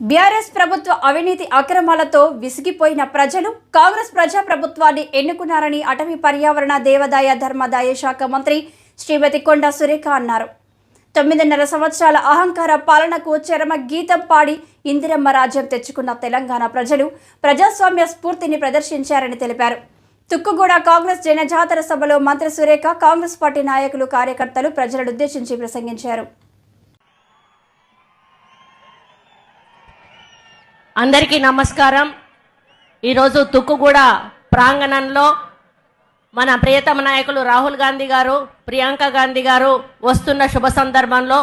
BRS ప్రభుత్వ అవినీతి అక్రమాలతో విసిగిపోయిన ప్రజలు కాంగ్రెస్ ప్రజా ప్రభుత్వాన్ని ఎన్నుకున్నారని అటవీ పర్యావరణ దేవాదాయ ధర్మాదాయ శాఖ మంత్రి శ్రీమతి కొండ సురేఖ అన్నారు. తొమ్మిదిన్నర సంవత్సరాల అహంకార పాలనకు చరమ గీతం పాడి ఇందిరమ్మ రాజ్యం తెచ్చుకున్న తెలంగాణ ప్రజలు ప్రజాస్వామ్య స్ఫూర్తిని ప్రదర్శించారని తెలిపారు. తుక్కుగూడ కాంగ్రెస్ జనజాతర సభలో మంత్రి సురేఖ కాంగ్రెస్ పార్టీ నాయకులు కార్యకర్తలు ప్రజలను ఉద్దేశించి ప్రసంగించారు. అందరికీ నమస్కారం. ఈరోజు తుక్కుగూడ ప్రాంగణంలో మన ప్రియతమ నాయకులు రాహుల్ గాంధీ గారు ప్రియాంక గాంధీ గారు వస్తున్న శుభ సందర్భంలో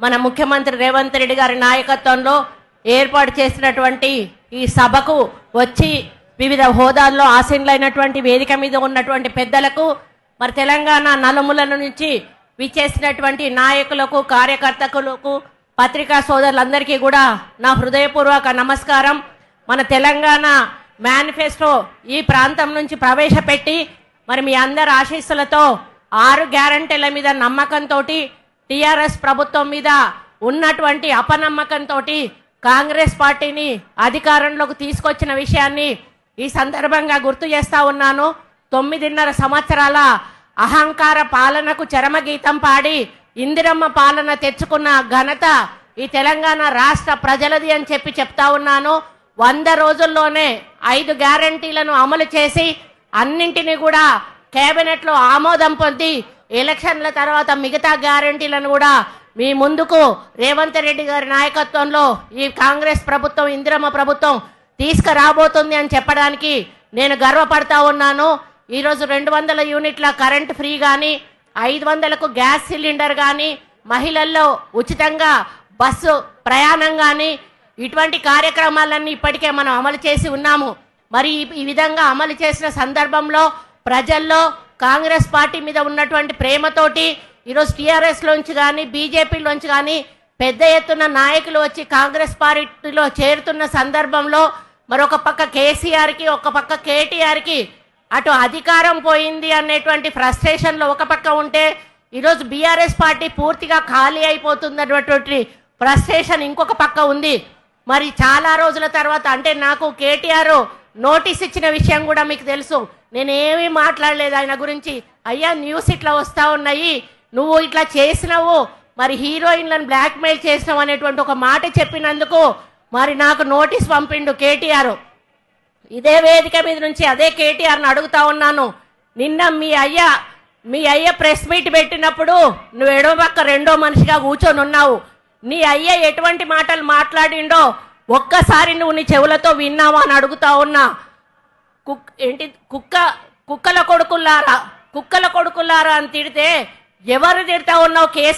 మన ముఖ్యమంత్రి రేవంత్ రెడ్డి గారి నాయకత్వంలో ఏర్పాటు చేసినటువంటి ఈ సభకు వచ్చి వివిధ హోదాల్లో ఆసీనులైనటువంటి వేదిక మీద ఉన్నటువంటి పెద్దలకు మరి తెలంగాణ నలుమూలల నుంచి విచ్చేసినటువంటి నాయకులకు కార్యకర్తకులకు పత్రికా సోదరులందరికీ కూడా నా హృదయపూర్వక నమస్కారం. మన తెలంగాణ మేనిఫెస్టో ఈ ప్రాంతం నుంచి ప్రవేశపెట్టి మరి మీ అందరి ఆశీస్సులతో ఆరు గ్యారంటీల మీద నమ్మకంతో టీఆర్ఎస్ ప్రభుత్వం మీద ఉన్నటువంటి అపనమ్మకంతో కాంగ్రెస్ పార్టీని అధికారంలోకి తీసుకొచ్చిన విషయాన్ని ఈ సందర్భంగా గుర్తు చేస్తా ఉన్నాను. తొమ్మిదిన్నర సంవత్సరాల అహంకార పాలనకు చరమగీతం పాడి ఇందిరమ్మ పాలన తెచ్చుకున్న ఘనత ఈ తెలంగాణ రాష్ట్ర ప్రజలది అని చెప్పి చెప్తా ఉన్నాను. వంద రోజుల్లోనే ఐదు గ్యారంటీలను అమలు చేసి అన్నింటినీ కూడా కేబినెట్లో ఆమోదం పొంది ఎలక్షన్ల తర్వాత మిగతా గ్యారంటీలను కూడా మీ ముందుకు రేవంత్ రెడ్డి గారి నాయకత్వంలో ఈ కాంగ్రెస్ ప్రభుత్వం ఇందిరమ్మ ప్రభుత్వం తీసుకురాబోతుంది అని చెప్పడానికి నేను గర్వపడతా ఉన్నాను. ఈరోజు రెండు వందల యూనిట్ల కరెంట్ ఫ్రీ కానీ ఐదు వందలకు గ్యాస్ సిలిండర్ కానీ మహిళల్లో ఉచితంగా బస్సు ప్రయాణం కానీ ఇటువంటి కార్యక్రమాలన్నీ ఇప్పటికే మనం అమలు చేసి ఉన్నాము. మరి ఈ- విధంగా అమలు చేసిన సందర్భంలో ప్రజల్లో కాంగ్రెస్ పార్టీ మీద ఉన్నటువంటి ప్రేమతోటి ఈరోజు టీఆర్ఎస్లోంచి కానీ బీజేపీలోంచి కానీ పెద్ద ఎత్తున నాయకులు వచ్చి కాంగ్రెస్ పార్టీలో చేరుతున్న సందర్భంలో మరొక పక్క కేసీఆర్కి ఒక పక్క కేటీఆర్కి అటు అధికారం పోయింది అనేటువంటి ఫ్రస్ట్రేషన్లో ఒక పక్క ఉంటే ఈరోజు బీఆర్ఎస్ పార్టీ పూర్తిగా ఖాళీ అయిపోతున్నటువంటి ఫ్రస్ట్రేషన్ ఇంకొక పక్క ఉంది. మరి చాలా రోజుల తర్వాత అంటే నాకు కేటీఆర్ నోటీస్ ఇచ్చిన విషయం కూడా మీకు తెలుసు. నేను ఏమీ మాట్లాడలేదు ఆయన గురించి. అయ్యా న్యూస్ ఇట్లా వస్తూ ఉన్నాయి. నువ్వు ఇట్లా చేసినావు. మరి హీరోయిన్లను బ్లాక్మెయిల్ చేసినావు అనేటువంటి ఒక మాట చెప్పినందుకు మరి నాకు నోటీస్ పంపిండు కేటీఆర్. ఇదే వేదిక మీద నుంచి అదే కేటీఆర్ని అడుగుతా ఉన్నాను. నిన్న మీ అయ్య మీ అయ్య ప్రెస్ మీట్ పెట్టినప్పుడు నువ్వు ఎడమ పక్క రెండో మనిషిగా కూర్చొని ఉన్నావు. నీ అయ్య ఎటువంటి మాటలు మాట్లాడిండో ఒక్కసారి నువ్వు నీ చెవులతో విన్నావా అని అడుగుతా ఉన్నా. కుక్ ఏంటి కుక్క కుక్కల కొడుకుల్లారా కుక్కల కొడుకుల్లారా అని తిడితే ఎవరు తిడతా ఉన్నావు? కేసు